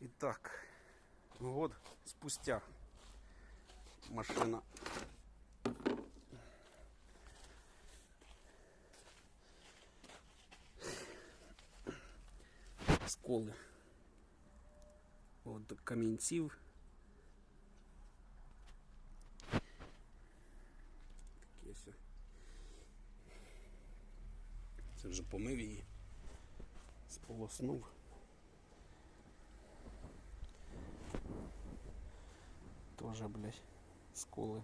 Итак, год спустя машина сколи от камінців. Такі ось. Це вже помив її, сполоснув. Тоже, блядь, сколи.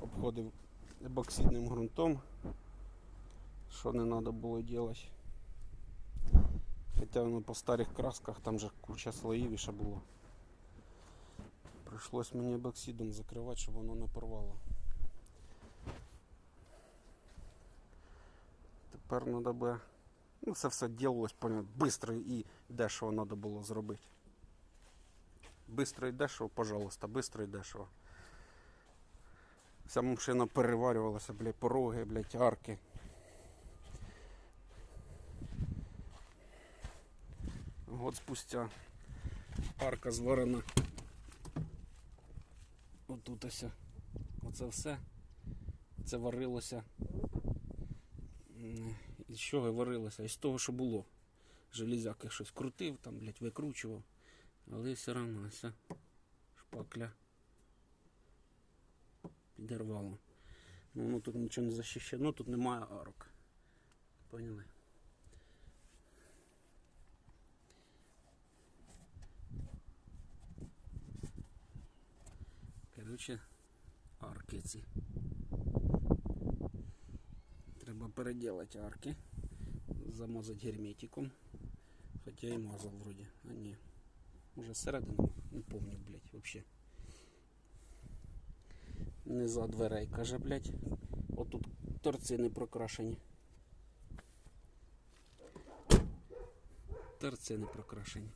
Обходив ебоксидним ґрунтом, що не треба було робити. Хоча воно по старих красках там же куча слоїв ще було. Прийшлось мені ебоксидом закривати, щоб воно не порвало. Тепер треба би. Ну, це все ділилось, швидко і дешево треба було зробити. Бистро і дешево, пожалуйста, бистро і дешево. Вся машина переварювалася, блядь, пороги, блядь, арки. Год спустя арка зварена. Отут ось. Оце все. Це варилося. Із чого варилося? Із того, що було. Железяк я щось крутив, там, блядь, викручував. Але все одно ось шпакля підірвало. Ну, воно тут нічого не захищено, тут немає арок. Поняли? Коротше, арки ці. Треба переделати арки. Замазати герметиком. Хоча і мазав вроді. А ні. Може зсередини, не помню, блядь, вообще. Не за дверей, каже, блядь. Отут торцини прокрашені. Торцини прокрашені.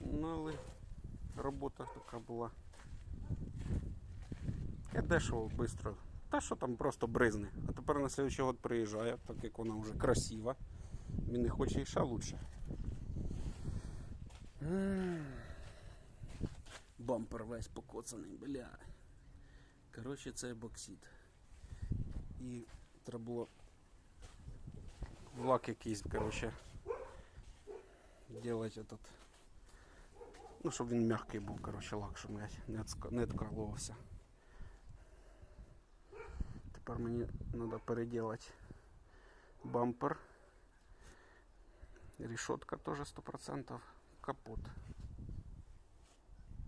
Ну, але робота така була. Я дешево, швидко. Та що там просто бризне. А тепер на следующий год приїжджає, так як вона вже красива. Він не хоче і ще лучше. Бампер весь покоцаний, бля. Коротше, це боксит. І треба було в лак якийсь, коротше, делать этот. Ну, щоб він м'який був, коротше, лак, щоб не, не откалувався. Тепер мені треба переделати бампер. Решетка тоже 100%. Капот.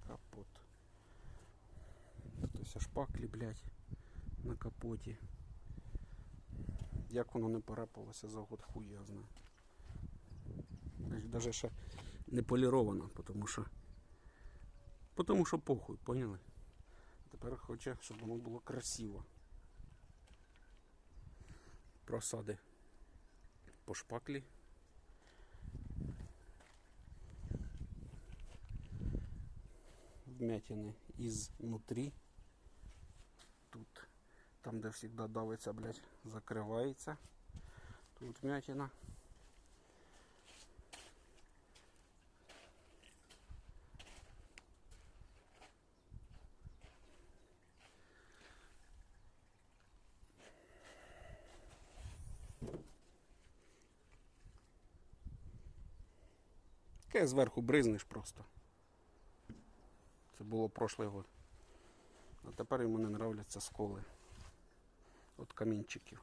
Капот. Тут ось шпаклі, блядь, на капоті. Як воно не порепалося за год хуй я ще не поліровано, тому що. Потому що похуй, поняли? Тепер хоче, щоб воно було красиво. Просади по шпаклі. Вмятины изнутри. Тут, там, де всегда давиться, блядь, закривається. Тут вмятина. Таке зверху бризнеш просто. Це було прошлий год. А тепер йому не нравляться сколи. від камінчиків.